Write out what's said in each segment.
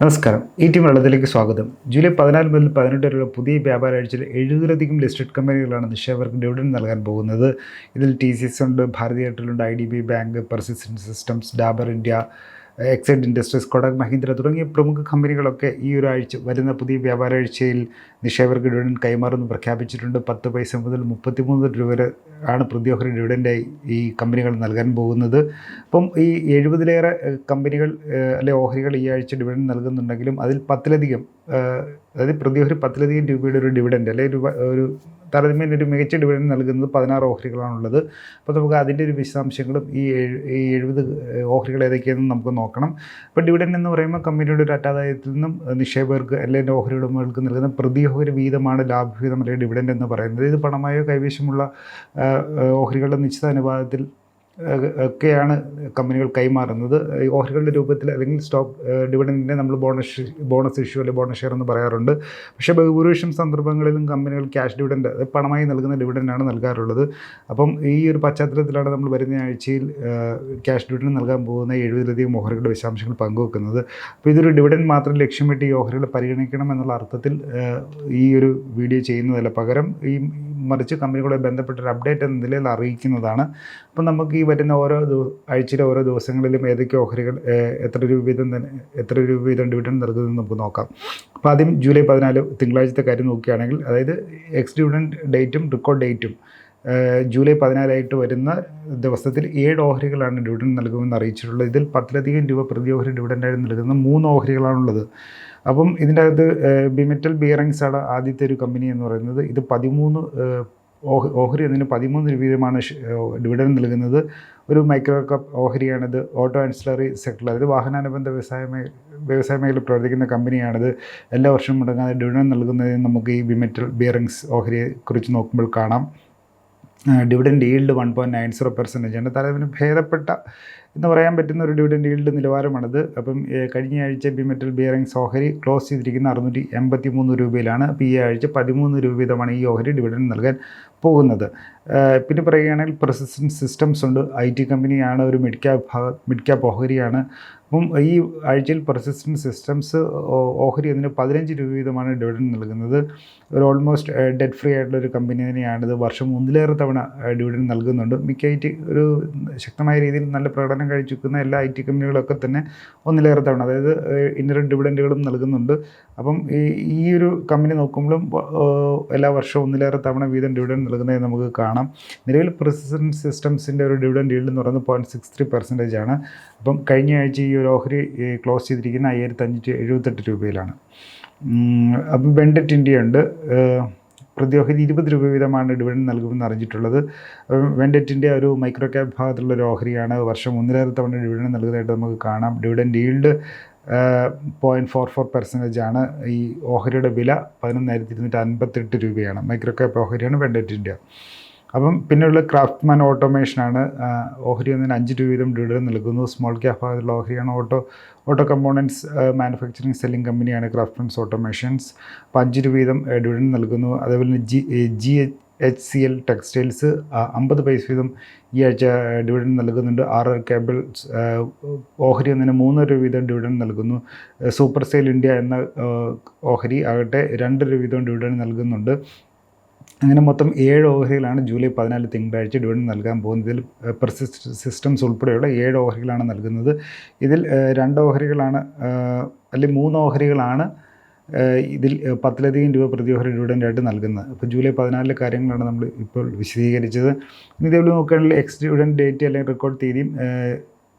നമസ്കാരം. ഈ ടീം വെള്ളത്തിലേക്ക് സ്വാഗതം. ജൂലൈ പതിനാല് മുതൽ പതിനെട്ട് വരെയുള്ള പുതിയ വ്യാപാര ആഴ്ചയിൽ എഴുപതിലധികം ലിസ്റ്റഡ് കമ്പനികളാണ് നിക്ഷേപകർക്ക് ഡിവിഡൻ നൽകാൻ പോകുന്നത്. ഇതിൽ ടി സി എസ് ഉണ്ട് ഭാരതി എയർടെൽ ഉണ്ട് I D B bank Persistent Systems Dabur India Exide Industries Kotak Mahindra തുടങ്ങിയ പ്രമുഖ കമ്പനികളൊക്കെ ഈ ഒരു ആഴ്ച വരുന്ന പുതിയ വ്യാപാര ആഴ്ചയിൽ നിക്ഷേപകർക്ക് ഡിവിഡൻഡ് കൈമാറുമെന്ന് പ്രഖ്യാപിച്ചിട്ടുണ്ട്. പത്ത് പൈസ മുതൽ മുപ്പത്തിമൂന്ന് രൂപ വരെ ആണ് പ്രതിയോഹരി ഡിവിഡൻഡായി ഈ കമ്പനികൾ നൽകാൻ പോകുന്നത്. അപ്പം ഈ എഴുപതിലേറെ കമ്പനികൾ അല്ലെ ഓഹരികൾ ഈ ആഴ്ച ഡിവിഡൻഡ് നൽകുന്നുണ്ടെങ്കിലും അതിൽ പത്തിലധികം ഏഹ്, പ്രതി ഒരു പത്തിലധികം രൂപയുടെ ഒരു ഡിവിഡൻഡ് അല്ലെ ഒരു ഒരു താരതമ്യേന ഒരു മികച്ച ഡിവിഡൻഡ് നൽകുന്നത് പതിനാറ് ഓഹരികളാണുള്ളത്. അപ്പോൾ നമുക്ക് അതിന്റെ ഒരു വിശദാംശങ്ങളും ഈ ഈ എഴുപത് ഓഹരികൾ ഏതൊക്കെയാണെന്ന് നമുക്ക് നോക്കണം. അപ്പോൾ ഡിവിഡൻഡ് എന്ന് പറയുമ്പോൾ കമ്പനിയുടെ ഒരു അറ്റാദായത്തിൽ നിന്നും നിക്ഷേപകർക്ക് അല്ലെങ്കിൽ ഓഹരി ഉടമകൾക്ക് നൽകുന്ന പ്രതി ഓഹരി വീതമാണ് ലാഭവിഹിതം അല്ലെങ്കിൽ ഡിവിഡൻഡ് എന്ന് പറയുന്നത്. ഇത് പണമായോ കൈവശമുള്ള ഓഹരികളുടെ നിശ്ചിത അനുപാതത്തിൽ ഒക്കെയാണ് കമ്പനികൾ കൈമാറുന്നത്. ഓഹരികളുടെ രൂപത്തിൽ അല്ലെങ്കിൽ സ്റ്റോക്ക് ഡിവിഡന്റിനെ നമ്മൾ ബോണസ് ബോണസ് ഇഷ്യൂ അല്ലെങ്കിൽ ബോണസ് ഷെയർ എന്ന് പറയാറുണ്ട്. പക്ഷേ ബഹുഭൂരിപക്ഷം സന്ദർഭങ്ങളിലും കമ്പനികൾ ക്യാഷ് ഡിവിഡൻഡ് അത് പണമായി നൽകുന്ന ഡിവിഡൻഡാണ് നൽകാറുള്ളത്. അപ്പം ഈ ഒരു പശ്ചാത്തലത്തിലാണ് നമ്മൾ വരുന്ന ആഴ്ചയിൽ ക്യാഷ് ഡിവിഡൻ നൽകാൻ പോകുന്ന എഴുപതിലധികം ഓഹരികളുടെ വിശദാംശങ്ങൾ പങ്കുവെക്കുന്നത്. അപ്പോൾ ഇതൊരു ഡിവിഡൻഡ് മാത്രം ലക്ഷ്യമിട്ട് ഈ ഓഹരികൾ പരിഗണിക്കണം എന്നുള്ള അർത്ഥത്തിൽ ഈ ഒരു വീഡിയോ ചെയ്യുന്നതല്ല. പകരം ഈ മറിച്ച് കമ്പനികളെ ബന്ധപ്പെട്ട ഒരു അപ്ഡേറ്റ് എന്ന നിലയിൽ അറിയിക്കുന്നതാണ്. അപ്പം നമുക്ക് ഈ വരുന്ന ഓരോ ആഴ്ചയിലെ ഓരോ ദിവസങ്ങളിലും ഏതൊക്കെ ഓഹരികൾ എത്ര രൂപ വീതം തന്നെ എത്ര രൂപ വീതം ഡിവിഡൻ നൽകുന്നത് നമുക്ക് നോക്കാം. അപ്പോൾ ആദ്യം ജൂലൈ പതിനാല് തിങ്കളാഴ്ചത്തെ കാര്യം നോക്കുകയാണെങ്കിൽ അതായത് എക്സ് ഡിവിഡൻ ഡേറ്റും റെക്കോർഡ് ഡേറ്റും ജൂലൈ പതിനാലായിട്ട് വരുന്ന ദിവസത്തിൽ ഏഴ് ഓഹരികളാണ് ഡിവിഡൻ നൽകുമെന്ന് അറിയിച്ചിട്ടുള്ളത്. ഇതിൽ പത്തിലധികം രൂപ പ്രതി ഓഹരി ഡിവിഡൻഡായി നൽകുന്ന മൂന്ന് ഓഹരികളാണുള്ളത്. അപ്പം ഇതിന്റെ അകത്ത് ബിമെറ്റൽ ബിയറിങ്സ് ആണ് ആദ്യത്തെ ഒരു കമ്പനി എന്ന് പറയുന്നത്. ഇത് പതിമൂന്ന് ഓഹരി എന്നതിന് പതിമൂന്ന് രൂപ ഡിവിഡൻ നൽകുന്നത്. ഒരു മൈക്രോ കപ്പ് ഓഹരിയാണിത്. ഓട്ടോ ആൻസിലറി സെക്ടർ അതായത് വാഹനാനുബന്ധ വ്യവസായ വ്യവസായ മേഖലയിൽ പ്രവർത്തിക്കുന്ന കമ്പനിയാണിത്. എല്ലാ വർഷവും മുടങ്ങാതെ ഡിവിഡൻ നൽകുന്നതിന് നമുക്ക് ഈ ബിമെറ്റൽ ബിയറിങ്സ് ഓഹരിയെ കുറിച്ച് നോക്കുമ്പോൾ കാണാം. Dividend yield one point nine zero percentage ആണ് താരതമ്യം ഭേദപ്പെട്ട എന്ന് പറയാൻ പറ്റുന്ന ഒരു ഡിവിഡൻഡ് ഈൽഡ് നിലവാരമാണത്. അപ്പം കഴിഞ്ഞ ആഴ്ച ബിമെറ്റൽ ബിയറിംഗ് ഓഹരി ക്ലോസ് ചെയ്തിരിക്കുന്ന അറുന്നൂറ്റി എൺപത്തി മൂന്ന് രൂപയിലാണ്. അപ്പോൾ ഈ ആഴ്ച പതിമൂന്ന് രൂപ വീതമാണ് ഈ ഓഹരി ഡിവിഡൻഡ് നൽകാൻ പോകുന്നത്. പിന്നെ പറയുകയാണെങ്കിൽ പ്രസിസ്റ്റന്റ് സിസ്റ്റംസ് ഉണ്ട്. ഐ ടി കമ്പനിയാണ് ഒരു മിഡ് ക്യാപ് ഭാഗ മിഡ് ക്യാപ് ഓഹരിയാണ്. അപ്പം ഈ ആഴ്ചയിൽ പെർസിസ്റ്റന്റ് സിസ്റ്റംസ് ഓഹരി അതിന് പതിനഞ്ച് രൂപ വീതമാണ് ഡിവിഡൻഡ് നൽകുന്നത്. ഒരു ഓൾമോസ്റ്റ് ഡെറ്റ് ഫ്രീ ആയിട്ടുള്ള ഒരു കമ്പനി തന്നെയാണിത്. വർഷം ഒന്നിലേറെ തവണ ഡിവിഡൻഡ് നൽകുന്നുണ്ട്. മിക്ക ഐ ടി ഒരു ശക്തമായ രീതിയിൽ നല്ല പ്രകടനം കഴിച്ചിരിക്കുന്ന എല്ലാ ഐ ടി കമ്പനികളൊക്കെ തന്നെ ഒന്നിലേറെ തവണ അതായത് ഇന്നലെ ഡിവിഡൻഡുകളും നൽകുന്നുണ്ട്. അപ്പം ഈ ഒരു കമ്പനി നോക്കുമ്പോഴും എല്ലാ വർഷവും ഒന്നിലേറെ തവണ വീതം ഡിവിഡൻഡ് നൽകുന്നത് നമുക്ക് കാണാം. നിലവിൽ പ്രസിസ്റ്റന്റ് സിസ്റ്റംസിന്റെ ഒരു ഡിവിഡൻഡ് ഡീൽഡ് എന്ന് പറയുന്നത് പോയിന്റ് സിക്സ് ത്രീ പെർസെന്റേജ് ആണ്. അപ്പം കഴിഞ്ഞ ആഴ്ച ഈ ഒരു ഓഹരി ക്ലോസ് ചെയ്തിരിക്കുന്ന അയ്യായിരത്തി അഞ്ഞൂറ്റി എഴുപത്തെട്ട് രൂപയിലാണ്. അപ്പം വെണ്ടറ്റ് ഇന്ത്യ ഉണ്ട്. പ്രതിയോഹരി ഇരുപത് രൂപ വീതമാണ് ഡിവിഡൻഡ് നൽകുമെന്ന് അറിഞ്ഞിട്ടുള്ളത്. വെൻഡറ്റിന്റെ ഒരു മൈക്രോ ക്യാപ് ഭാഗത്തുള്ള ഒരു ഓഹരിയാണ്. വർഷം ഒന്നിലേറെ തവണ ഡിവിഡൻഡ് നൽകുന്നതായിട്ട് നമുക്ക് കാണാം. Dividend yield point four four percentage ആണ് ഈ ഓഹരിയുടെ വില പതിനൊന്നായിരത്തി ഇരുന്നൂറ്റി അൻപത്തെട്ട് രൂപയാണ്. മൈക്രോ ക്യാപ് ഓഹരിയാണ് വെണ്ടറ്റിന്റെ അപ്പം പിന്നെയുള്ള ക്രാഫ്റ്റ്മാൻ ഓട്ടോമേഷനാണ് ഓഹരി ഒന്നിന് അഞ്ച് രൂപ വീതം ഡിവിഡൻ നൽകുന്നു. സ്മോൾ ക്യാപ് ഭാഗത്തുള്ള ഓഹരിയാണ് auto. Auto components manufacturing selling കമ്പനിയാണ് ക്രാഫ്റ്റ്മാൻസ് ഓട്ടോമേഷൻസ് അപ്പോൾ അഞ്ച് രൂപ വീതം ഡിവിഡൻ നൽകുന്നു. അതേപോലെ G G H C L textiles അമ്പത് പൈസ വീതം ഈ ആഴ്ച ഡിവിഡൻഡ് നൽകുന്നുണ്ട്. ആർ ആർ കേബിൾസ് ഓഹരി ഒന്നിന് മൂന്ന് രൂപ വീതം ഡിവിഡൻഡ് നൽകുന്നു. സൂപ്പർ സെയിൽ ഇന്ത്യ എന്ന ഓഹരി ആകട്ടെ രണ്ട് രൂപ വീതം ഡിവിഡൻഡ് നൽകുന്നുണ്ട്. അങ്ങനെ മൊത്തം ഏഴ് ഓഹരികളാണ് ജൂലൈ പതിനാല് തിങ്കളാഴ്ച ഡിവിഡൻഡ് നൽകാൻ പോകുന്നത്. ഇതിൽ പെർസിസ്റ്റ് സിസ്റ്റംസ് ഉൾപ്പെടെയുള്ള ഏഴ് ഓഹരികളാണ് നൽകുന്നത്. ഇതിൽ രണ്ട് ഓഹരികളാണ് അല്ലെങ്കിൽ മൂന്ന് ഓഹരികളാണ് ഇതിൽ പത്തിലധികം രൂപ പ്രതിയോഹര ഡിവിഡന്റായിട്ട് നൽകുന്നത്. അപ്പോൾ ജൂലൈ പതിനാലിലെ കാര്യങ്ങളാണ് നമ്മൾ ഇപ്പോൾ വിശദീകരിച്ചത്. ഇനി ഇതേപോലെ നോക്കുകയാണെങ്കിൽ എക്സ് ഡിവിഡൻഡ് ഡേറ്റ് അല്ലെങ്കിൽ റെക്കോർഡ് തീയതിയും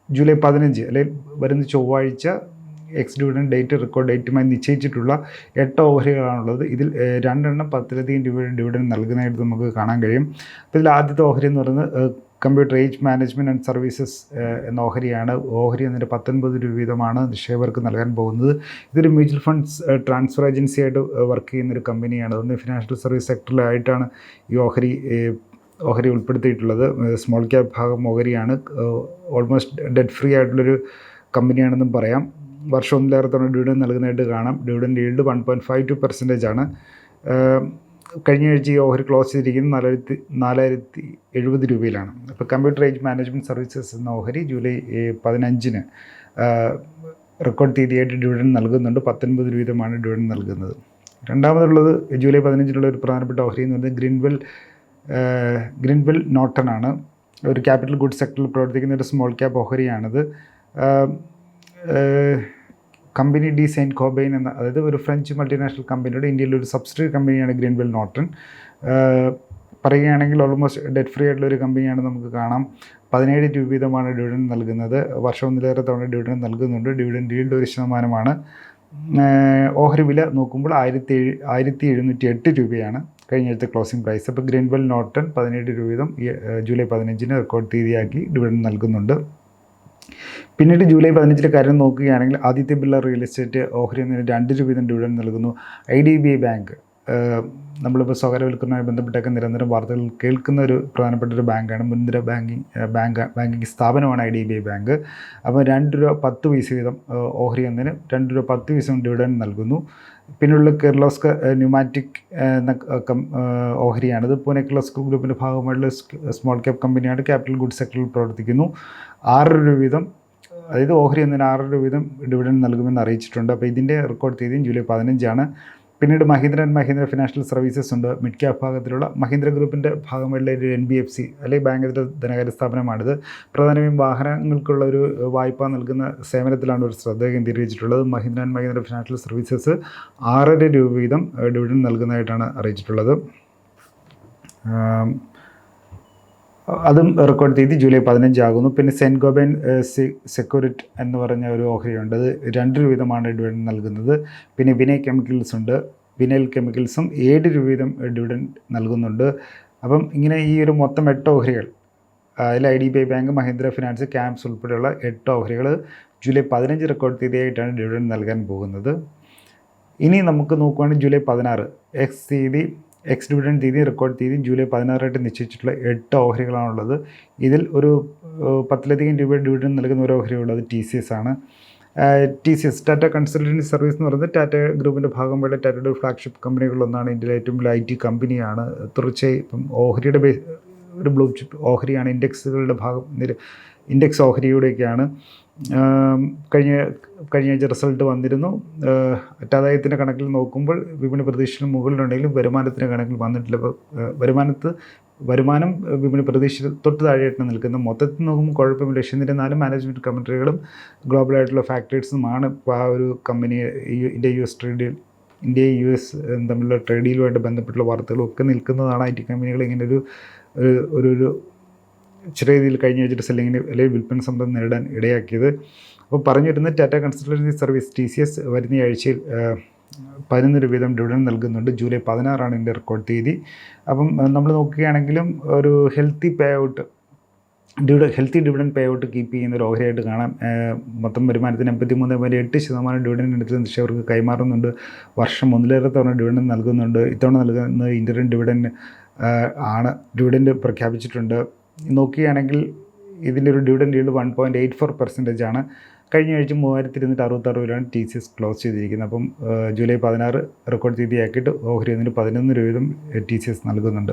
ജൂലൈ പതിനഞ്ച് അല്ലെങ്കിൽ വരുന്ന ചൊവ്വാഴ്ച എക്സ് ഡിവിഡൻഡ് ഡേറ്റ് റെക്കോർഡ് ഡേറ്റുമായി നിശ്ചയിച്ചിട്ടുള്ള എട്ട് ഓഹരികളാണുള്ളത്. ഇതിൽ രണ്ടെണ്ണം പത്തിലധികം രൂപയുടെ ഡിവിഡൻ നൽകുന്നതായിട്ട് നമുക്ക് കാണാൻ കഴിയും. അപ്പോൾ ഇതിൽ ആദ്യത്തെ ഓഹരി എന്ന് പറയുന്നത് computer age management and services എന്ന ഓഹരിയാണ്. ഓഹരി എന്നതിന്റെ പത്തൊൻപത് രൂപ വീതമാണ് നിക്ഷേപകർക്ക് നൽകാൻ പോകുന്നത്. ഇതൊരു മ്യൂച്വൽ ഫണ്ട്സ് ട്രാൻസ്ഫർ ഏജൻസി ആയിട്ട് വർക്ക് ചെയ്യുന്നൊരു കമ്പനിയാണ്. അതുകൊണ്ട് ഫിനാൻഷ്യൽ സർവീസ് സെക്ടറിലായിട്ടാണ് ഈ ഓഹരി ഓഹരി ഉൾപ്പെടുത്തിയിട്ടുള്ളത്. സ്മോൾ ക്യാപ് ഭാഗം ഓഹരിയാണ്. ഓൾമോസ്റ്റ് ഡെറ്റ് ഫ്രീ ആയിട്ടുള്ളൊരു കമ്പനിയാണെന്നും പറയാം. വർഷം ഒന്നിലേറെ തവണ ഡിവിഡൻ നൽകുന്നതായിട്ട് കാണാം. Dividend yield one point five two percentage ആണ്. കഴിഞ്ഞ ആഴ്ച ഈ ഓഹരി ക്ലോസ് ചെയ്തിരിക്കുന്നത് നാലായിരത്തി നാലായിരത്തി എഴുപത് രൂപയിലാണ്. അപ്പോൾ കമ്പ്യൂട്ടർ ഏജ് മാനേജ്മെന്റ് സർവീസസ് എന്ന ഓഹരി ജൂലൈ പതിനഞ്ചിന് റെക്കോർഡ് തീയതിയായിട്ട് ഡിവിഡൻ നൽകുന്നുണ്ട്. പത്തൊൻപത് രൂപമാണ് ഡിവിഡൻ നൽകുന്നത്. രണ്ടാമതുള്ളത് ജൂലൈ പതിനഞ്ചിനുള്ള ഒരു പ്രധാനപ്പെട്ട ഓഹരി എന്ന് പറയുന്നത് ഗ്രീൻവെൽ ഗ്രീൻവെൽ നോട്ടൺ ആണ്. ഒരു ക്യാപിറ്റൽ ഗുഡ് സെക്ടറിൽ പ്രവർത്തിക്കുന്ന ഒരു സ്മോൾ ക്യാപ്പ് ഓഹരിയാണിത്. കമ്പനി ഡി സെയിൻ കോബൈൻ എന്ന അതായത് ഒരു ഫ്രഞ്ച് മൾട്ടിനാഷണൽ കമ്പനിയുടെ ഇന്ത്യയിലെ ഒരു സബ്സിഡിയറി കമ്പനിയാണ് ഗ്രീൻവെൽ നോട്ടൺ പറയുകയാണെങ്കിൽ ഓൾമോസ്റ്റ് ഡെറ്റ് ഫ്രീ ആയിട്ടുള്ള ഒരു കമ്പനിയാണ് നമുക്ക് കാണാം. പതിനേഴ് രൂപ വീതമാണ് ഡിവിഡൻ നൽകുന്നത്. വർഷം ഒന്നിലേറെ തവണ ഡിവിഡൻ നൽകുന്നുണ്ട്. ഡിവിഡൻ ഡീൽഡ് ഒരു ശതമാനമാണ്. ഓഹരി വില നോക്കുമ്പോൾ ആയിരത്തി ഏഴ് ആയിരത്തി എഴുന്നൂറ്റി എട്ട് രൂപയാണ് കഴിഞ്ഞ ആഴ്ച ക്ലോസിംഗ് പ്രൈസ് അപ്പോൾ ഗ്രീൻവെൽ നോട്ടൺ പതിനേഴ് രൂപ വീതം ജൂലൈ പതിനഞ്ചിന് റെക്കോർഡ് തീയതിയാക്കി ഡിവിഡൻ നൽകുന്നുണ്ട്. പിന്നീട് ജൂലൈ പതിനഞ്ചിലെ കാര്യം നോക്കുകയാണെങ്കിൽ ആദിത്യ ബിർള റിയൽ എസ്റ്റേറ്റ് ഓഹരി എന്നതിന് രണ്ട് രൂപ വീതം ഡിവിഡൻ നൽകുന്നു. I D B I bank. ഏഹ് സ്വകാര്യ വിൽക്കുന്നതുമായി ബന്ധപ്പെട്ടൊക്കെ നിരന്തരം വാർത്തകൾ കേൾക്കുന്ന ഒരു പ്രധാനപ്പെട്ട ഒരു ബാങ്കാണ് മുൻനിര ബാങ്കിങ് ബാങ്ക് ബാങ്കിങ് സ്ഥാപനമാണ് I D B I bank. അപ്പോൾ രണ്ട് രൂപ പത്ത് പൈസ വീതം ഓഹരി എന്നതിന് രണ്ട് രൂപ പത്ത് പൈസ ഡിവിഡൻ നൽകുന്നു. പിന്നുള്ള കിർലോസ്കർ ന്യൂമാറ്റിക് എന്ന ഓഹരിയാണിത്. പൂനെ കിർലോസ്കർ ഗ്രൂപ്പിന്റെ ഭാഗമായിട്ടുള്ള സ്മോൾ ക്യാപ് കമ്പനിയാണ് ക്യാപിറ്റൽ ഗുഡ് സെക്ടറിൽ പ്രവർത്തിക്കുന്നു. ആറ് രൂപ വീതം അതായത് ഓഹരി എന്നതിന് ആറ് രൂപ വീതം ഡിവിഡൻ നൽകുമെന്ന് അറിയിച്ചിട്ടുണ്ട്. അപ്പോൾ ഇതിന്റെ റെക്കോർഡ് തീയതിയും ജൂലൈ പതിനഞ്ചാണ്. പിന്നീട് Mahindra and Mahindra financial services ഉണ്ട്. മിഡ് ക്യാപ് ഭാഗത്തിലുള്ള മഹീന്ദ്ര ഗ്രൂപ്പിന്റെ ഭാഗമായിട്ടുള്ള ഒരു എൻ ബി എഫ് സി അല്ലെങ്കിൽ ബാങ്കിന്റെ ധനകാര്യ സ്ഥാപനമാണിത്. പ്രധാനമായും വാഹനങ്ങൾക്കുള്ള ഒരു വായ്പ നൽകുന്ന സേവനത്തിലാണ് ഒരു ശ്രദ്ധ കേന്ദ്രീകരിച്ചിട്ടുള്ളത്. Mahindra and Mahindra financial services ആറര രൂപ വീതം ഡിവിഡൻ നൽകുന്നതായിട്ടാണ് അറിയിച്ചിട്ടുള്ളത്. അതും റെക്കോർഡ് തീയതി ജൂലൈ പതിനഞ്ചാകുന്നു പിന്നെ സെന്റ് ഗോബൈൻ സെക്യൂരിറ്റ് എന്ന് പറഞ്ഞ ഒരു ഓഹരിയുണ്ട്. അത് രണ്ട് രൂപ വീതമാണ് ഡിവിഡൻ നൽകുന്നത്. പിന്നെ വിനയ് കെമിക്കൽസ് ഉണ്ട്. വിനയൽ കെമിക്കൽസും ഏഴ് രൂപ വീതം ഡിവിഡൻ നൽകുന്നുണ്ട്. അപ്പം ഇങ്ങനെ ഈ ഒരു മൊത്തം എട്ട് ഓഹരികൾ അതിൽ I D B I bank Mahindra finance CAMS ഉൾപ്പെടെയുള്ള എട്ട് ഓഹരികൾ ജൂലൈ പതിനഞ്ച് റെക്കോർഡ് തീയതിയായിട്ടാണ് ഡിവിഡൻ നൽകാൻ പോകുന്നത്. ഇനി നമുക്ക് നോക്കുവാണെങ്കിൽ ജൂലൈ പതിനാറ് എക്സ് തീയതി എക്സ് ഡിവിഡൻ തീയതി റെക്കോർഡ് തീയതി ജൂലൈ പതിനാറായിട്ട് നിശ്ചയിച്ചിട്ടുള്ള എട്ട് ഓഹരികളാണുള്ളത്. ഇതിൽ ഒരു പത്തിലധികം രൂപ ഡിവിഡൻ നൽകുന്ന ഒരു ഓഹരിയുള്ളത് ടി സി എസ് ആണ്. T C S Tata consultancy service എന്ന് പറയുന്നത് ടാറ്റ ഗ്രൂപ്പിന്റെ ഭാഗമായുള്ള ടാറ്റയുടെ ഫ്ലാഗ്ഷിപ്പ് കമ്പനികളിലൊന്നാണ് ഇന്ത്യയിലെ ഏറ്റവും വലിയ ഐ ടി കമ്പനിയാണ് തീർച്ചയായും ഇപ്പം ഓഹരിയുടെ ബേസ് ഒരു ബ്ലൂ ചിപ്പ് ഓഹരിയാണ്. ഇൻഡെക്സുകളുടെ ഭാഗം ഇൻഡെക്സ് ഓഹരിയുടെയൊക്കെയാണ്. കഴിഞ്ഞ കഴിഞ്ഞ ആഴ്ച റിസൾട്ട് വന്നിരുന്നു. അറ്റാദായത്തിന്റെ കണക്കിൽ നോക്കുമ്പോൾ വിപണി പ്രതീക്ഷയിൽ മുകളിലുണ്ടെങ്കിലും വരുമാനത്തിന്റെ കണക്കിൽ വന്നിട്ടില്ല. വരുമാനത്ത് വരുമാനം വിപണി പ്രതീക്ഷ തൊട്ട് താഴെയായിട്ട് നിൽക്കുന്നു മൊത്തത്തിൽ നോക്കുമ്പോൾ കുഴപ്പമില്ല. പക്ഷേ എന്നിരുന്നാലും മാനേജ്മെന്റ് കമൻട്രികളും ഗ്ലോബലായിട്ടുള്ള ഫാക്ടേഴ്സുമാണ് ഇപ്പോൾ ആ ഒരു കമ്പനി ഇന്ത്യ യു എസ് ട്രേഡിൽ ഇന്ത്യയും യു എസ് തമ്മിലുള്ള ട്രേഡിലുമായിട്ട് ബന്ധപ്പെട്ടുള്ള വാർത്തകളും ഒക്കെ നിൽക്കുന്നതാണ് ഐ ടി കമ്പനികൾ ഇങ്ങനെ ഒരു ഒരു ഒരു ചെറിയ രീതിയിൽ കഴിഞ്ഞ വെച്ചിട്ട് സെല്ലിങ്ങിന് അല്ലെങ്കിൽ വിൽപ്പന സമ്മതം നേടാൻ ഇടയാക്കിയത്. അപ്പോൾ പറഞ്ഞു വരുന്നത് Tata consultancy service T C S വരുന്ന ആഴ്ചയിൽ പതിനൊന്ന് വീതം ഡിവിഡൻ നൽകുന്നുണ്ട്. ജൂലൈ പതിനാറാണ് ഇതിന്റെ റെക്കോർഡ് തീയതി. അപ്പം നമ്മൾ നോക്കുകയാണെങ്കിലും ഒരു healthy pay out ഡിവിഡ healthy dividend pay out keep ചെയ്യുന്ന ഒരു ഓഹരിയായിട്ട് കാണാം. മൊത്തം വരുമാനത്തിന് എൺപത്തി മൂന്ന് പോയിന്റ് എട്ട് ശതമാനം ഡിവിഡൻ എടുത്ത് നിക്ഷേപകർക്ക് കൈമാറുന്നുണ്ട്. വർഷം ഒന്നിലേറെ തവണ ഡിവിഡൻ നൽകുന്നുണ്ട്. ഇത്തവണ നൽകുന്ന ഇന്റർൻ ഡിവിഡൻ ആണ്. ഡിവിഡന്റ് പ്രഖ്യാപിച്ചിട്ടുണ്ട്. നോക്കുകയാണെങ്കിൽ ഇതിലൊരു dividend dividend yield one point eight four percentage ആണ്. കഴിഞ്ഞ ആഴ്ച മൂവായിരത്തി ഇരുന്നൂറ്റി അറുപത്താറ് രൂപയിലാണ് ടി സി എസ് ക്ലോസ് ചെയ്തിരിക്കുന്നത്. അപ്പം ജൂലൈ പതിനാറ് റെക്കോർഡ് തീയതിയാക്കിയിട്ട് ഓഹരി ഒന്നിന് പതിനൊന്ന് രൂപ വീതം ടി സി എസ് നൽകുന്നുണ്ട്.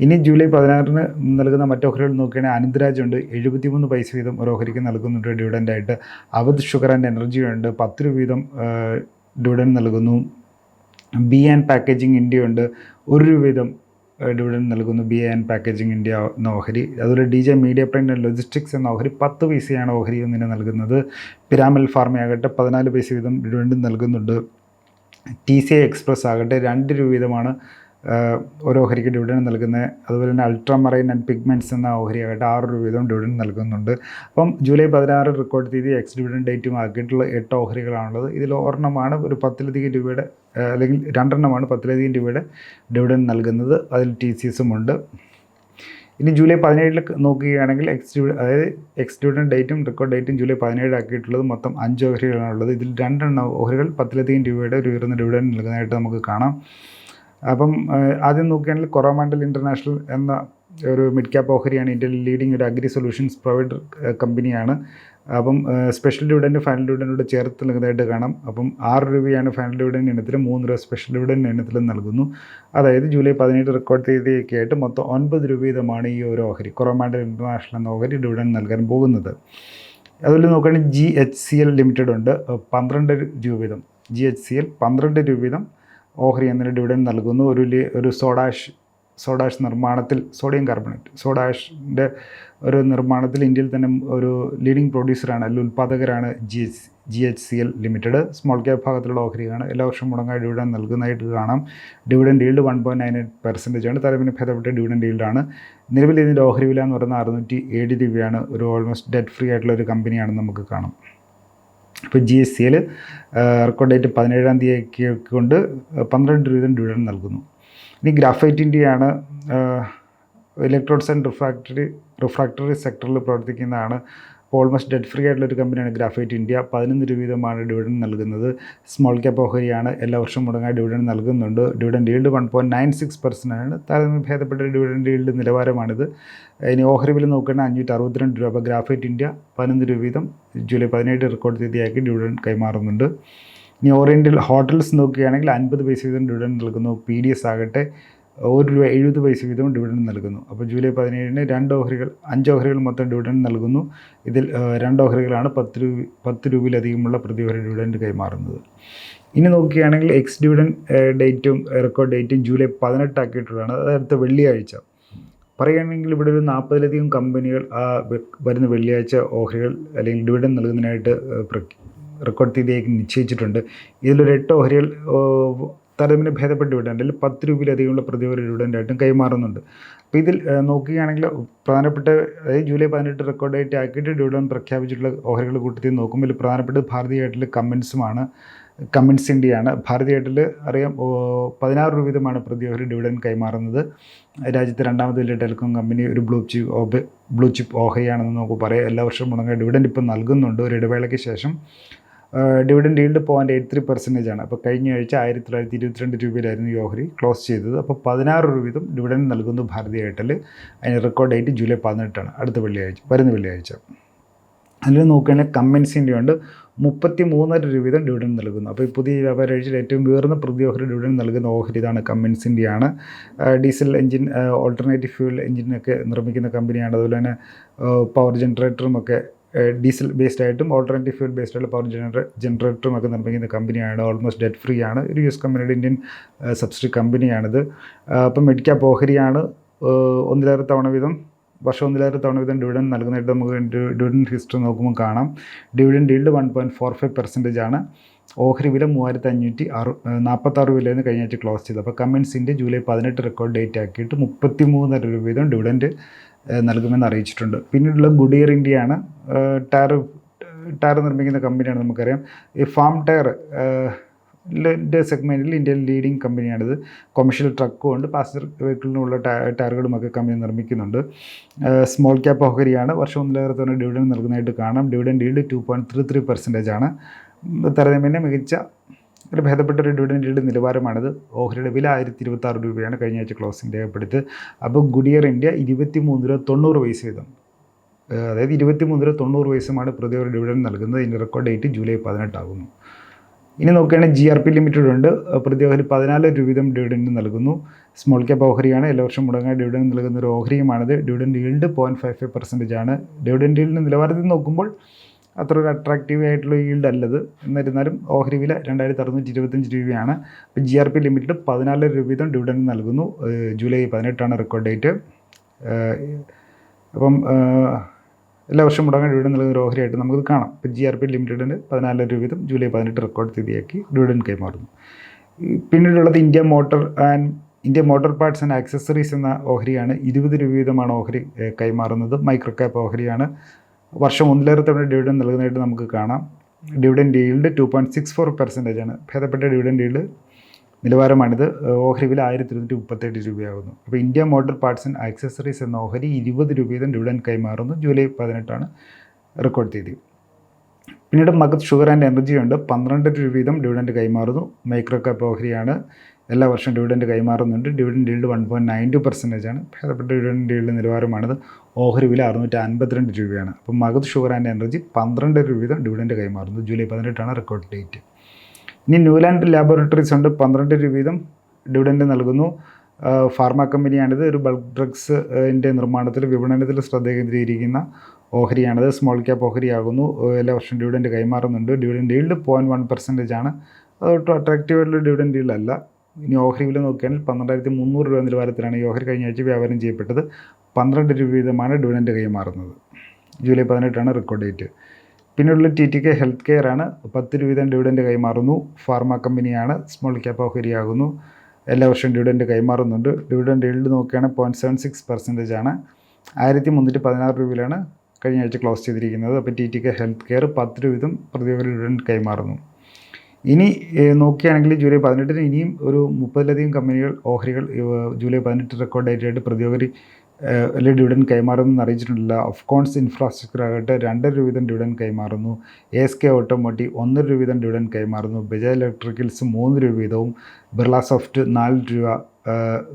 ഇനി ജൂലൈ പതിനാറിന് നൽകുന്ന മറ്റോഹരികൾ നോക്കുകയാണെങ്കിൽ അനന്തരാജ് ഉണ്ട്. എഴുപത്തിമൂന്ന് പൈസ വീതം ഒരു ഓഹരിക്ക് നൽകുന്നുണ്ട് ഡിവിഡന്റായിട്ട് അവധ് ഷുഗർ ആൻഡ് എനർജി ഉണ്ട്. പത്ത് രൂപ വീതം ഡിവിഡൻ നൽകുന്നു. ബി ആൻഡ് പാക്കേജിംഗ് ഇന്ത്യ ഉണ്ട്. ഒരു രൂപ വീതം ഡിവിഡൻ നൽകുന്നു. ബി ആൻഡ് പാക്കേജിംഗ് ഇന്ത്യ എന്ന ഓഹരി. അതുപോലെ D J media print and logistics എന്ന ഓഹരി പത്ത് പൈസയാണ് ഓഹരി ഒന്നിന് നൽകുന്നത്. പിരാമൽ ഫാർമയാകട്ടെ പതിനാല് പൈസ വീതം ഡിവിഡൻ നൽകുന്നുണ്ട്. ടി സി എക്സ്പ്രസ് ആകട്ടെ രണ്ട് രൂപ വീതമാണ് ഓരോ ഓഹരിക്ക് ഡിവിഡൻ നൽകുന്നത്. അതുപോലെ തന്നെ അൾട്രാ മറൈൻ ആൻഡ് പിഗ്മെന്റ്സ് എന്ന ഓഹരി ആകട്ടെ ആറ് രൂപ വീതം ഡിവിഡൻ നൽകുന്നുണ്ട്. അപ്പം ജൂലൈ പതിനാറ് റെക്കോർഡ് തീയതി എക്സ് ഡിവിഡൻ ഡേറ്റും ആക്കിയിട്ടുള്ള എട്ട് ഓഹരികളാണുള്ളത്. ഇതിൽ ഒരെണ്ണമാണ് ഒരു പത്തിലധികം രൂപയുടെ അല്ലെങ്കിൽ രണ്ടെണ്ണമാണ് പത്തിലധികം രൂപയുടെ ഡിവിഡൻ നൽകുന്നത്. അതിൽ ടി സി എസും ഉണ്ട്. ഇനി ജൂലൈ പതിനേഴിൽ നോക്കുകയാണെങ്കിൽ എക്സ് അതായത് എക്സ് ഡിവിഡൻ ഡേറ്റും റെക്കോർഡ് ഡേറ്റും ജൂലൈ പതിനേഴ് ആക്കിയിട്ടുള്ളത് മൊത്തം അഞ്ച് ഓഹരികളാണുള്ളത് ഇതിൽ രണ്ടെണ്ണം ഓഹരികൾ പത്തിലധികം രൂപയുടെ ഒരു ഉയർന്ന ഡിവിഡൻ നൽകുന്നതായിട്ട് നമുക്ക് കാണാം. അപ്പം ആദ്യം നോക്കുകയാണെങ്കിൽ കൊറോമാൻഡൽ ഇന്റർനാഷണൽ എന്ന ഒരു മിഡ് ക്യാപ്പ് ഓഹരിയാണ് ഇന്ത്യയിൽ ലീഡിംഗ് ഒരു അഗ്രി സൊല്യൂഷൻസ് പ്രൊവൈഡർ കമ്പനിയാണ് അപ്പം സ്പെഷ്യൽ ഡിവിഡന്റ് ഫൈനൽ ഡിവിഡന്റോട് ചേർത്ത് നൽകുന്നതായിട്ട് കാണാം. അപ്പം ആറ് രൂപയാണ് ഫൈനൽ ഡിവിഡൻ ഇനത്തിലും മൂന്ന് രൂപ സ്പെഷ്യൽ ഡിവിഡൻ ഇനത്തിലും നൽകുന്നു. അതായത് ജൂലൈ പതിനെട്ട് റെക്കോർഡ് തീയതിയൊക്കെ ആയിട്ട് മൊത്തം ഒൻപത് രൂപ വീതമാണ് ഈ ഒരു ഓഹരി കൊറോമാൻഡൽ ഇന്റർനാഷണൽ എന്ന ഓഹരി ഡിവിഡൻ നൽകാൻ പോകുന്നത്. അതുപോലെ നോക്കുകയാണെങ്കിൽ G H C L limited ഉണ്ട്. പന്ത്രണ്ട് രൂപ വീതം. ജി എച്ച് സി എൽ പന്ത്രണ്ട് രൂപ വീതം ഓഹരി എന്നൊരു ഡിവിഡൻ നൽകുന്നു. ഒരു ഒരു സോഡാഷ് സോഡാഷ് നിർമ്മാണത്തിൽ സോഡിയം കാർബണേറ്റ്. സോഡാഷിന്റെ ഒരു നിർമ്മാണത്തിൽ ഇന്ത്യയിൽ തന്നെ ഒരു ലീഡിംഗ് പ്രൊഡ്യൂസറാണ് അല്ലെങ്കിൽ ഉൽപ്പാദകരാണ് G H G H C L limited small cap ഭാഗത്തിലുള്ള ഓഹരിയാണ്. എല്ലാ വർഷവും മുടങ്ങായി ഡിവിഡൻ നൽകുന്നതായിട്ട് കാണാം. Dividend yield one point nine eight percentage ആണ്. തലവിന് ഭേദപ്പെട്ട ഡിവിഡൻ ഡീൽഡാണ് നിലവിൽ ഇതിന്റെ ഓഹരി വില എന്ന് പറയുന്നത് അറുന്നൂറ്റി ഏഴ് രൂപയാണ്. ഒരു ഓൾമോസ്റ്റ് ഡെറ്റ് ഫ്രീ ആയിട്ടുള്ള ഒരു കമ്പനിയാണെന്ന് നമുക്ക് കാണാം. ഇപ്പോൾ ജി എസ് സിയിൽ റെക്കോർഡ് ഡേറ്റ് പതിനേഴാം തീയതി കൊണ്ട് പന്ത്രണ്ട് രൂപ ഡിവിഡൻ നൽകുന്നു. ഇനി ഗ്രാഫൈറ്റ് ഇന്ത്യയാണ് ഇലക്ട്രോഡ്സ് ആൻഡ് റിഫ്രാക്ടറി റിഫ്രാക്ടറി സെക്ടറിൽ പ്രവർത്തിക്കുന്നതാണ്. ഓൾമോസ്റ്റ് ഡെഡ് ഫ്രീ ആയിട്ടുള്ള ഒരു കമ്പനിയാണ് ഗ്രാഫൈറ്റ് ഇന്ത്യ പതിനൊന്ന് രൂപ വീതമാണ് ഡിവിഡൻ നൽകുന്നത്. സ്മോൾ ക്യാപ്പ് ഓഹരിയാണ്. എല്ലാ വർഷവും മുടങ്ങാൻ ഡിവിഡൻ നൽകുന്നുണ്ട്. Dividend yield one point nine six percent ആണ്. താരതമ്യം ഭേദപ്പെട്ട ഡിവിഡൻ ഈൽഡ് നിലവാരമാണിത്. ഇനി ഓഹരി വില നോക്കുകയാണെങ്കിൽ അഞ്ഞൂറ്റി അറുപത്തിരണ്ട് രൂപ. ഗ്രാഫൈറ്റ് ഇന്ത്യ പതിനൊന്ന് രൂപ വീതം ജൂലൈ പതിനേഴ് റെക്കോർഡ് തീയതിയാക്കി ഡിവിഡൻ കൈമാറുന്നുണ്ട്. ഇനി ഓറിയന്റൽ ഹോട്ടൽസ് നോക്കുകയാണെങ്കിൽ അൻപത് പൈസ വീതം ഡിവിഡൻഡ് നൽകുന്നു. പി ഡി എസ് ആകട്ടെ ഒരു രൂപ എഴുപത് പൈസ വീതം ഡിവിഡൻഡ് നൽകുന്നു. അപ്പോൾ ജൂലൈ പതിനേഴിന് രണ്ട് ഓഹരികൾ അഞ്ച് ഓഹരികൾ മൊത്തം ഡിവിഡൻഡ് നൽകുന്നു. ഇതിൽ രണ്ട് ഓഹരികളാണ് പത്ത് രൂപ പത്ത് രൂപയിലധികമുള്ള പ്രതി ഓഹരി ഡിവിഡൻഡ് കൈമാറുന്നത്. ഇനി നോക്കുകയാണെങ്കിൽ എക്സ് ഡിവിഡൻഡ് ഡേറ്റും റെക്കോർഡ് ഡേറ്റും ജൂലൈ പതിനെട്ടാക്കിയിട്ടുള്ളതാണ് അത് അടുത്ത വെള്ളിയാഴ്ച. പറയുകയാണെങ്കിൽ ഇവിടെ ഒരു നാൽപ്പതിലധികം കമ്പനികൾ ആ വരുന്ന വെള്ളിയാഴ്ച ഓഹരികൾ അല്ലെങ്കിൽ ഡിവിഡൻഡ് നൽകുന്നതിനായിട്ട് റെക്കോർഡ് തീയതിയേക്ക് നിശ്ചയിച്ചിട്ടുണ്ട്. ഇതിലൊരു എട്ട് ഓഹരികൾ താരതമ്യം ഭേദപ്പെട്ട് ഡിവിഡൻഡ് അല്ലെങ്കിൽ പത്ത് രൂപയിലധികമുള്ള പ്രതിവര ഡിവിഡന്റായിട്ടും കൈമാറുന്നുണ്ട്. അപ്പോൾ ഇതിൽ നോക്കുകയാണെങ്കിൽ പ്രധാനപ്പെട്ട അതായത് ജൂലൈ പതിനെട്ട് റെക്കോർഡ് ഡേറ്റ് ആക്കിയിട്ട് ഡിവിഡൻഡ് പ്രഖ്യാപിച്ചിട്ടുള്ള ഓഹരികൾ കൂട്ടത്തിൽ നോക്കുമ്പോൾ പ്രധാനപ്പെട്ട ഭാരതീയ എയർടെൽ കമൻസുമാണ് കമൻസ് ഇന്ത്യയാണ്. ഭാരതീയ എയർടെൽ അറിയാം പതിനാറ് രൂപ വീതമാണ് പ്രതി ഓഹരി ഡിവിഡൻ കൈമാറുന്നത്. രാജ്യത്തെ രണ്ടാമത് വലിയ ടെലികോം കമ്പനി ഒരു ബ്ലൂ ചിപ്പ് ബ്ലൂ ചിപ്പ് ഓഹരിയാണെന്ന് നമുക്ക് പറയാം. എല്ലാ വർഷവും മുടങ്ങിയ ഡിവിഡൻ ഇപ്പം നൽകുന്നുണ്ട്. ഒരു ഇടവേളയ്ക്ക് ശേഷം dividend yield point eight three percentage ആണ്. അപ്പോൾ കഴിഞ്ഞ ആഴ്ച ആയിരത്തി തൊള്ളായിരത്തി ഇരുപത്തിരണ്ട് രൂപയിലായിരുന്നു ഈ ഓഹരി ക്ലോസ് ചെയ്തത്. അപ്പോൾ പതിനാറ് രൂപ വീതം ഡിവിഡൻഡ് നൽകുന്നു ഭാരതി എയർടെൽ. അതിന് റെക്കോർഡ് ഡേറ്റ് ജൂലൈ പതിനെട്ടാണ് അടുത്ത വെള്ളിയാഴ്ച വരുന്ന വെള്ളിയാഴ്ച. അതിൽ നോക്കുകയാണെങ്കിൽ കമ്പൻസിന്റെ ഉണ്ട്. മുപ്പത്തി മൂന്നര രൂപ വീതം നൽകുന്നു. അപ്പോൾ ഈ പുതിയ വ്യാപാര ആഴ്ചയിൽ ഏറ്റവും ഉയർന്ന പ്രതി ഓഹരി ഡിവിഡൻഡ് നൽകുന്ന ഓഹരി ഇതാണ് കമ്പൻസിന്റെയാണ് ഡീസൽ എഞ്ചിൻ ഓൾട്ടർനേറ്റീവ് ഫ്യൂൽ എഞ്ചിനൊക്കെ നിർമ്മിക്കുന്ന കമ്പനിയാണ് അതുപോലെ തന്നെ പവർ ജനറേറ്ററും ഒക്കെ ഡീസൽ ബേസ്ഡ് ആയിട്ടും ഓൾട്ടർനേറ്റീവ് ഫ്യൂൽ ബേസ്ഡ് ആയിട്ടുള്ള പവർ ജനറേ ജനറേറ്ററും ഒക്കെ നിർമ്മിക്കുന്ന കമ്പനിയാണ് ഓൾമോസ്റ്റ് ഡെറ്റ് ഫ്രീ ആണ്. ഒരു യു എസ് കമ്പനിയുടെ ഇന്ത്യൻ സബ്സിഡി കമ്പനിയാണിത് അപ്പം മെഡ് പോഹരിയാണ്. ഓഹരിയാണ് ഒന്നിലേറെ തവണ വീതം വർഷം ഒന്നിലേറെ തവണ വീതം ഡിവിഡൻ നൽകുന്നതായിട്ട് നമുക്ക് ഡിവിഡൻ ഹിസ്റ്ററി നോക്കുമ്പോൾ കാണാം. Dividend yield one point four five percentage ആണ്. ഓഹരി വില മൂവായിരത്തി അഞ്ഞൂറ്റി അറു നാൽപ്പത്താറ് വിലയെന്ന് കഴിഞ്ഞ ആഴ്ച ക്ലോസ് ചെയ്തു അപ്പോൾ കമ്മൻസിന്റെ ജൂലൈ പതിനെട്ട് റെക്കോർഡ് ഡേറ്റ് ആക്കിയിട്ട് മുപ്പത്തി മൂന്നര രൂപ വീതം ഡിവിഡൻഡ് ഏഹ് നൽകുമെന്ന് അറിയിച്ചിട്ടുണ്ട്. പിന്നീടുള്ള ഗുഡിയർ ഇന്ത്യയാണ് ടയർ ടയർ നിർമ്മിക്കുന്ന കമ്പനിയാണ് നമുക്കറിയാം. ഈ ഫാം ടയർ ന്റെ സെഗ്മെന്റിൽ ഇന്ത്യയിൽ ലീഡിങ് കമ്പനിയാണിത് കൊമേഴ്ഷ്യൽ ട്രക്കും ഉണ്ട്. പാസഞ്ചർ വെഹിക്കിളിനുള്ള ടയറുകളുമൊക്കെ കമ്പനി നിർമ്മിക്കുന്നുണ്ട്. സ്മോൾ ക്യാപ്പ് ഓഹരിയാണ്. വർഷം ഒന്നിലേറെ തന്നെ ഡിവിഡൻഡ് നൽകുന്നതായിട്ട് കാണാം. Dividend yield two point three three percentage ആണ്. താരതമ്യേന മികച്ച ഒരു ഭേദപ്പെട്ട ഒരു ഡിവിഡൻഡ് ഈൽഡ് നിലവാരമാണിത്. ഓഹരിയുടെ വില ആയിരത്തി ഇരുപത്തി ആറ് രൂപയാണ് കഴിഞ്ഞ ആഴ്ച ക്ലോസിംഗ് രേഖപ്പെടുത്തി അപ്പോൾ ഗുഡിയർ ഇന്ത്യ ഇരുപത്തി മൂന്ന് രൂപ തൊണ്ണൂറ് പൈസ വീതം. അതായത് ഇരുപത്തി മൂന്ന് രൂപ തൊണ്ണൂറ് പൈസമാണ് പ്രതി ഒരു ഡിവിഡൻഡ് നൽകുന്നത്. ഇതിന്റെ റെക്കോർഡ് ഡേറ്റ് ജൂലൈ പതിനെട്ടാകുന്നു ഇനി നോക്കുകയാണെങ്കിൽ ജി ആർ പി ലിമിറ്റഡ് ഉണ്ട്. പ്രതി ഓഹരി പതിനാല് രൂപ വീതം ഡിവിഡൻഡ് നൽകുന്നു. സ്മോൾ ക്യാപ്പ് ഓഹരിയാണ്. എല്ലാ വർഷം മുടങ്ങാൻ ഡിവിഡൻഡ് നൽകുന്ന ഒരു ഓഹരിയുമാണിത്. Dividend yield point five five percentage ആണ്. ഡിവിഡൻഡ് ഈൽഡിന്റെ നിലവാരത്തിൽ നോക്കുമ്പോൾ അത്ര ഒരു അട്രാക്റ്റീവ് ആയിട്ടുള്ള ഈൽഡ് അല്ലത്. എന്നിരുന്നാലും ഓഹരി വില രണ്ടായിരത്തി അറുന്നൂറ്റി ഇരുപത്തഞ്ച് രൂപയാണ് അപ്പോൾ ജി ആർ പി ലിമിറ്റഡ് പതിനാല് രൂപ വീതം ഡിവിഡൻഡ് നൽകുന്നു ജൂലൈ പതിനെട്ടാണ് റെക്കോർഡ് ഡേറ്റ് അപ്പം എല്ലാ വർഷവും മുടങ്ങാൻ ഡിവിഡൻഡ് നൽകുന്ന ഒരു ഓഹരിയായിട്ട് നമുക്ക് കാണാം. ഇപ്പോൾ ജി ആർ പി ലിമിറ്റഡിന് പതിനാല് രൂപ വീതം ജൂലൈ പതിനെട്ട് റെക്കോർഡ് തീയതിയാക്കി ഡിവിഡൻഡ് കൈമാറുന്നു. പിന്നീടുള്ളത് India motor and India motor parts and accessories എന്ന ഓഹരിയാണ്. ഇരുപത് രൂപ വീതമാണ് ഓഹരി കൈമാറുന്നത്. മൈക്രോ ക്യാപ്പ് ഓഹരിയാണ്. വർഷം ഒന്നിലേറെ തവണ ഡിവിഡൻ നൽകുന്നതായിട്ട് നമുക്ക് കാണാം. Dividend yield two point six four percentage ആണ്. ഭേദപ്പെട്ട ഡിവിഡൻഡ് ഈൽഡ് നിലവാരമാണിത്. ഓഹരി വില ആയിരത്തി ഇരുന്നൂറ്റി മുപ്പത്തെട്ട് രൂപയാകുന്നു. അപ്പോൾ India motor parts and accessories എന്ന ഓഹരി ഇരുപത് രൂപയുടെ ഡിവിഡൻ കൈമാറുന്നു. ജൂലൈ പതിനെട്ടാണ് റെക്കോർഡ് തീയതി. പിന്നീട് മഗത് ഷുഗർ ആൻഡ് എനർജി ഉണ്ട്. പന്ത്രണ്ട് രൂപ വീതം ഡിവിഡൻഡ് കൈമാറുന്നു. മൈക്രോ കാപ്പ് ഓഹരിയാണ്. എല്ലാ വർഷവും dividend കൈമാറുന്നുണ്ട്. Dividend yield one point nine two percentage ആണ്. ഭേദപ്പെട്ട ഡിവിഡൻഡ് ഈൽഡ് നിലവാരമാണിത്. ഓഹരി വില അറുന്നൂറ്റി അൻപത്തിരണ്ട് രൂപയാണ്. അപ്പോൾ മഗത് ഷുഗർ ആൻഡ് എനർജി പന്ത്രണ്ട് രൂപ വീതം ഡിവിഡന്റ് കൈമാറുന്നു. ജൂലൈ പതിനെട്ടാണ് റെക്കോർഡ് ഡേറ്റ് ഇനി ന്യൂലാൻഡ് ലാബോറട്ടറീസ് ഉണ്ട്. പന്ത്രണ്ട് രൂപ വീതം ഡിവിഡന്റ് നൽകുന്നു. ഫാർമ കമ്പനിയാണിത് ഒരു ബൾക്ക് ഡ്രഗ്സിന്റെ നിർമ്മാണത്തിൽ വിപണനത്തിൽ ശ്രദ്ധ കേന്ദ്രീകരിക്കുന്ന ഓഹരിയാണിത്. സ്മോൾ ക്യാപ്പ് ഓഹരി ആകുന്നു ഏഹ് എല്ലാ വർഷവും dividend കൈമാറുന്നുണ്ട്. Dividend yield point one percentage ആണ്. അതൊട്ടും അട്രാക്റ്റീവ് ആയിട്ടുള്ള ഡിവിഡന്റ് ഈൽഡ് അല്ല. ഇനി ഓഹരി വില നോക്കുകയാണെങ്കിൽ പന്ത്രണ്ടായിരത്തി മുന്നൂറ് രൂപ നിലവാരത്തിലാണ് ഈ ഓഹരി കഴിഞ്ഞ ആഴ്ച വ്യാപാരം ചെയ്യപ്പെട്ടത്. പന്ത്രണ്ട് രൂപ വീതമാണ് ഡിവിഡന്റ് കൈമാറുന്നത് ജൂലൈ പതിനെട്ടാണ് റെക്കോർഡ് ഡേറ്റ് പിന്നെയുള്ള T T K health care ആണ്. പത്ത് രൂപ വീതം ഡിവിഡന്റ് കൈമാറുന്നു ഫാർമ കമ്പനിയാണ് സ്മോൾ ക്യാപ്പ് ഓഹരിയാകുന്നു. എല്ലാ വർഷവും ഡിവിഡന്റ് കൈമാറുന്നുണ്ട് ഡിവിഡന്റ് ഈൽഡ് നോക്കുകയാണെങ്കിൽ പോയിന്റ് സെവൻ സിക്സ് പെർസെന്റേജ് ആണ്. ആയിരത്തി മുന്നൂറ്റി പതിനാറ് രൂപയിലാണ് കഴിഞ്ഞ ആഴ്ച ക്ലോസ് ചെയ്തിരിക്കുന്നത്. അപ്പോൾ T T K health care പത്ത് രൂപ വീതം പ്രതി ഡിവിഡന്റ് കൈമാറുന്നു ഇനി നോക്കുകയാണെങ്കിൽ ജൂലൈ പതിനെട്ടിന് ഇനിയും ഒരു മുപ്പതിലധികം കമ്പനികൾ ഓഹരികൾ ജൂലൈ പതിനെട്ട് റെക്കോർഡ് ഡേറ്റ് ആയിട്ട് അല്ലെങ്കിൽ ഡിവിഡൻ കൈമാറുമെന്ന് അറിയിച്ചിട്ടില്ല. ഒഫ്കോൺസ് ഇൻഫ്രാസ്ട്രക്ചർ ആകട്ടെ രണ്ടര രൂപ വീതം ഡിവിഡൻ കൈമാറുന്നു എസ് കെ ഓട്ടോമോട്ടീവ് ഒന്നര രൂപ വീതം ഡിവിഡൻ കൈമാറുന്നു. ബജാജ് ഇലക്ട്രിക്കൽസ് മൂന്ന് രൂപ വീതവും ബിർള സോഫ്റ്റ് നാല് രൂപ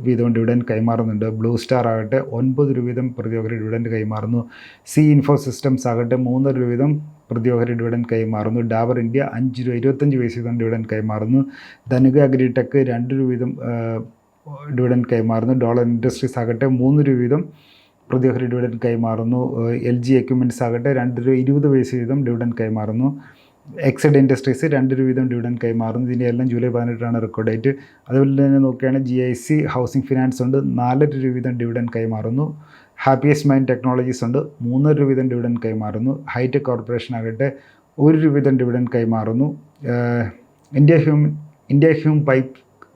വീതവും ഡിവിഡൻ കൈമാറുന്നുണ്ട്. ബ്ലൂ സ്റ്റാർ ആകട്ടെ ഒൻപത് രൂപ വീതം പ്രതിയോഗി ഡിവിഡൻ കൈമാറുന്നു. സി ഇൻഫോ സിസ്റ്റംസ് ആകട്ടെ മൂന്നര രൂപ വീതം പ്രതി ഡിവിഡൻ കൈമാറുന്നു. ഡാബർ ഇന്ത്യ അഞ്ച് രൂപ ഇരുപത്തഞ്ച് പൈസ വീതം ഡിവിഡൻ കൈമാറുന്നു. ധനുക അഗ്രിടെക് രണ്ട് രൂപ വീതം ഡിവിഡൻ കൈമാറുന്നു. ഡോളർ ഇൻഡസ്ട്രീസ് ആകട്ടെ മൂന്ന് രൂപ വീതം പ്രതിഹരി ഡിവിഡൻ കൈമാറുന്നു. എൽ ജി എക്യുപ്മെന്റ്സ് ആകട്ടെ രണ്ട് രൂപ ഇരുപത് പൈസ വീതം ഡിവിഡൻ കൈമാറുന്നു. എക്സഡ് ഇൻഡസ്ട്രീസ് രണ്ട് രൂപ വീതം ഡിവിഡൻ കൈമാറുന്നു. ഇതിന്റെ എല്ലാം ജൂലൈ പതിനെട്ടാണ് റെക്കോർഡ് ഡേറ്റ്. അതുപോലെ തന്നെ നോക്കുകയാണെങ്കിൽ G I C housing finance ഉണ്ട് നാലര രൂപ വീതം ഡിവിഡൻ കൈമാറുന്നു. ഹാപ്പിയസ്റ്റ് മൈൻഡ് ടെക്നോളജീസ് ഉണ്ട് മൂന്നര രൂപ വീതം ഡിവിഡൻ കൈമാറുന്നു. ഹൈടെക് കോർപ്പറേഷൻ ആകട്ടെ ഒരു രൂപ വീതം ഡിവിഡൻ കൈമാറുന്നു. India Hume India Hume pipe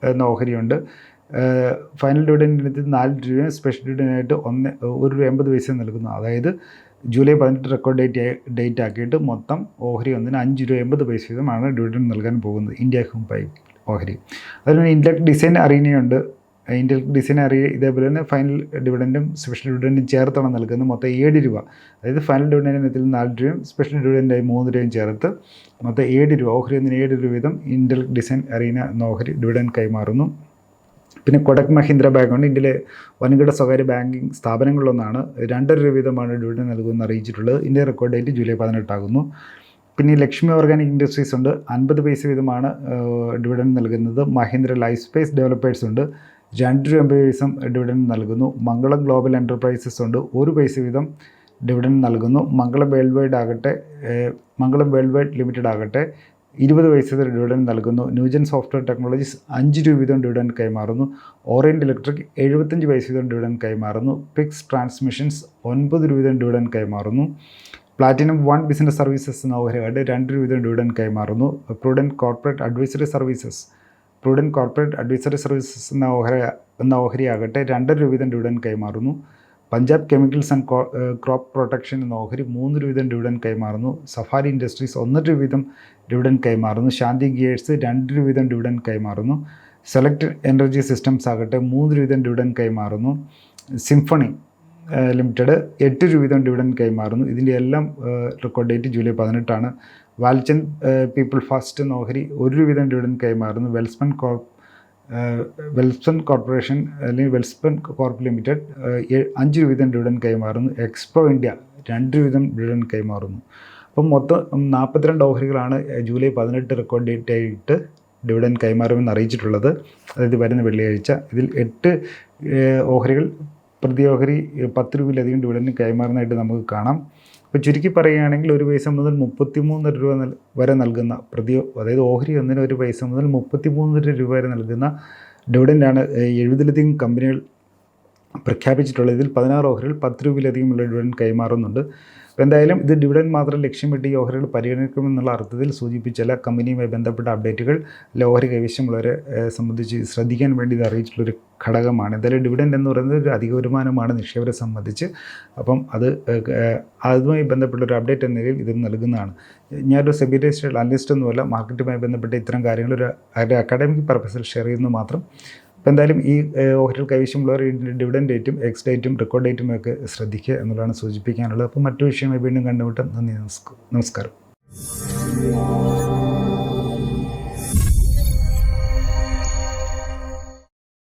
എന്ന ഓഹരിയുണ്ട്. ഫൈനൽ ഡിവിഡന്റിനകത്ത് നാല് രൂപയും സ്പെഷ്യൽ ഡിവിഡനായിട്ട് ഒന്ന് ഒരു രൂപ എൺപത് പൈസ നൽകുന്നു. അതായത് ജൂലൈ പതിനെട്ട് റെക്കോർഡ് ഡേറ്റ് ഡേറ്റ് ആക്കിയിട്ട് മൊത്തം ഓഹരി ഒന്നിന് അഞ്ച് രൂപ എൺപത് പൈസ വീതമാണ് ഡിവിഡൻ നൽകാൻ പോകുന്നത് ഇന്ത്യ ഹുംബൈ ഓഹരി. അതുപോലെ ഇൻഡക് ഡിസൈൻ അറീനയുണ്ട് ഇന്ത്യൻ ഡിസൈൻ അറിയ ഇതേപോലെ തന്നെ ഫൈനൽ ഡിവിഡന്റും സ്പെഷ്യൽ ഡിവിഡന്റും ചേർത്താണ് നൽകുന്നത്. മൊത്തം ഏഴ് രൂപ. അതായത് ഫൈനൽ ഡിവിഡന്റിനത്തിൽ നാല് രൂപയും സ്പെഷ്യൽ ഡിവിഡന്റായി മൂന്ന് രൂപയും ചേർത്ത് മൊത്തം ഏഴ് രൂപ ഓഹരി ഒന്നിന് ഏഴ് രൂപ വീതം ഇന്ത്യൻ ഡിസൈൻ അറീന എന്ന ഓഹരി ഡിവിഡൻ കൈമാറുന്നു. പിന്നെ കൊടക് മഹീന്ദ്ര ബാങ്ക് ഉണ്ട്. ഇന്ത്യയിലെ വൻകിട സ്വകാര്യ ബാങ്കിങ് സ്ഥാപനങ്ങളിലൊന്നാണ്. രണ്ടര രൂപ വീതമാണ് ഡിവിഡൻ നൽകുമെന്ന് അറിയിച്ചിട്ടുള്ളത്. ഇന്ത്യ റെക്കോർഡ് ഡേറ്റ് ജൂലൈ പതിനെട്ടാകുന്നു. പിന്നെ ലക്ഷ്മി ഓർഗാനിക് ഇൻഡസ്ട്രീസ് ഉണ്ട്. അൻപത് പൈസ വീതമാണ് ഡിവിഡൻ നൽകുന്നത്. മഹീന്ദ്ര ലൈഫ് സ്പേസ് ഡെവലപ്പേഴ്സ് ഉണ്ട്. രണ്ട് രൂപ പൈസ ഡിവിഡൻ നൽകുന്നു. മംഗളം ഗ്ലോബൽ എന്റർപ്രൈസസ് ഉണ്ട്. ഒരു പൈസ വീതം ഡിവിഡൻ നൽകുന്നു. മംഗളം വേൾഡ് വൈഡ് ആകട്ടെ മംഗളം വേൾഡ് വൈഡ് ലിമിറ്റഡ് ആകട്ടെ. ഇരുപത് പൈസ ഡിവിഡൻ നൽകുന്നു. ന്യൂജൻ സോഫ്റ്റ്വെയർ ടെക്നോളജീസ് അഞ്ച് രൂപ വീതം ഡിവിഡൻ കൈമാറുന്നു. ഓറിയന്റ് ഇലക്ട്രിക് എഴുപത്തഞ്ച് പൈസ വീതം ഡിവിഡൻ കൈമാറുന്നു. പിക്സ് ട്രാൻസ്മിഷൻസ് ഒൻപത് രൂപ വീതം ഡിവിഡൻ കൈമാറുന്നു. പ്ലാറ്റിനം വൺ ബിസിനസ് സർവീസസ് എന്ന ഓഹരിയായിട്ട് രണ്ട് രൂപ വീതം ഡിവിഡൻ കൈമാറുന്നു. Prudent corporate advisory services prudent corporate advisory services എന്ന ഓഹരി എന്ന ഓഹരിയാകട്ടെ രണ്ടര രൂപ വീതം ഡിവിഡൻ കൈമാറുന്നു. Punjab chemicals and crop protection എന്ന ഓഹരി മൂന്ന് രൂപ ഡിവിഡൻ കൈമാറുന്നു. സഫാരി ഇൻഡസ്ട്രീസ് ഒന്നര രൂപ വീതം ഡിവിഡൻ കൈമാറുന്നു. ശാന്തി ഗിയേഴ്സ് രണ്ട് രൂപ ഡിവിഡൻ കൈമാറുന്നു. സെലക്ട് എനർജി സിസ്റ്റംസ് ആകട്ടെ മൂന്ന് രൂപ ഡിവിഡൻ കൈമാറുന്നു. സിംഫണി ലിമിറ്റഡ് എട്ട് രൂപ ഡിവിഡൻ കൈമാറുന്നു. ഇതിന്റെ എല്ലാം റെക്കോർഡ് ഡേറ്റ് ജൂലൈ പതിനെട്ടാണ്. വാൽച്ചൻ പീപ്പിൾ ഫാസ്റ്റ് എന്ന ഓഹരി ഒരു രൂപ ഡിവിഡൻ കൈമാറുന്നു. വെൽസ്മൻ കോർപ്പ് വെൽസ്പൺ കോർപ്പറേഷൻ അല്ലെങ്കിൽ വെൽസ്പൺ കോർപ്പ് ലിമിറ്റഡ് അഞ്ച് രൂപ വീതം ഡിവിഡൻ കൈമാറുന്നു. എക്സ്പോ ഇന്ത്യ രണ്ട് രൂപ വീതം ഡിവിഡൻ കൈമാറുന്നു. അപ്പം മൊത്തം നാൽപ്പത്തിരണ്ട് ഓഹരികളാണ് ജൂലൈ പതിനെട്ട് റെക്കോർഡ് ഡേറ്റ് ആയിട്ട് ഡിവിഡൻ കൈമാറുമെന്ന് അറിയിച്ചിട്ടുള്ളത്. അതായത് വരുന്ന വെള്ളിയാഴ്ച. ഇതിൽ എട്ട് ഓഹരികൾ പ്രതി ഓഹരി പത്ത് രൂപയിലധികം ഡിവിഡൻ കൈമാറുന്നതായിട്ട് നമുക്ക് കാണാം. അപ്പോൾ ചുരുക്കി പറയുകയാണെങ്കിൽ ഒരു പൈസ മുതൽ മുപ്പത്തിമൂന്ന് രൂപ വരെ നൽകുന്ന പ്രതി അതായത് ഓഹരി ഒന്നിന് ഒരു പൈസ മുതൽ മുപ്പത്തിമൂന്ന് രൂപ വരെ നൽകുന്ന ഡിവിഡന്റാണ് എഴുപതിലധികം കമ്പനികൾ പ്രഖ്യാപിച്ചിട്ടുള്ളത്. ഇതിൽ പതിനാറ് ഓഹരികൾ പത്ത് രൂപയിലധികമുള്ള ഡിവിഡൻ കൈമാറുന്നുണ്ട്. അപ്പോൾ എന്തായാലും ഇത് ഡിവിഡൻ മാത്രം ലക്ഷ്യമിട്ട് ഈ ഓഹരികൾ പരിഗണിക്കുമെന്നുള്ള അർത്ഥത്തിൽ സൂചിപ്പിച്ച എല്ലാ കമ്പനിയുമായി ബന്ധപ്പെട്ട അപ്ഡേറ്റുകൾ അല്ലെ ഓഹരി കൈവശമുള്ളവരെ സംബന്ധിച്ച് ശ്രദ്ധിക്കാൻ വേണ്ടി ഇത് അറിയിച്ചിട്ടുള്ളൊരു ഘടകമാണ്. എന്തായാലും ഡിവിഡൻഡ് എന്ന് പറയുന്നത് ഒരു അധിക വരുമാനമാണ് നിക്ഷേപരെ സംബന്ധിച്ച്. അപ്പം അത് അതുമായി ബന്ധപ്പെട്ട ഒരു അപ്ഡേറ്റ് എന്ന നിലയിൽ ഇത് നൽകുന്നതാണ്. ഞാനൊരു സെബി അനലിസ്റ്റ് ഒന്നുമല്ല മാർക്കറ്റുമായി ബന്ധപ്പെട്ട ഇത്തരം കാര്യങ്ങൾ ഒരു അക്കാഡമിക് പർപ്പസിൽ ഷെയർ ചെയ്യുന്നു മാത്രം. അപ്പോൾ എന്തായാലും ഈ ഹോട്ടൽ കൈവശമുള്ളവർ ഡിവിഡൻ ഡേറ്റും എക്സ് ഡേറ്റും റെക്കോർഡ് ഡേറ്റും ഒക്കെ ശ്രദ്ധിക്കുക എന്നുള്ളതാണ് സൂചിപ്പിക്കാനുള്ളത്. അപ്പോൾ മറ്റു വിഷയമായി വീണ്ടും കണ്ടുമുട്ടും. നന്ദി നമസ്കാരം.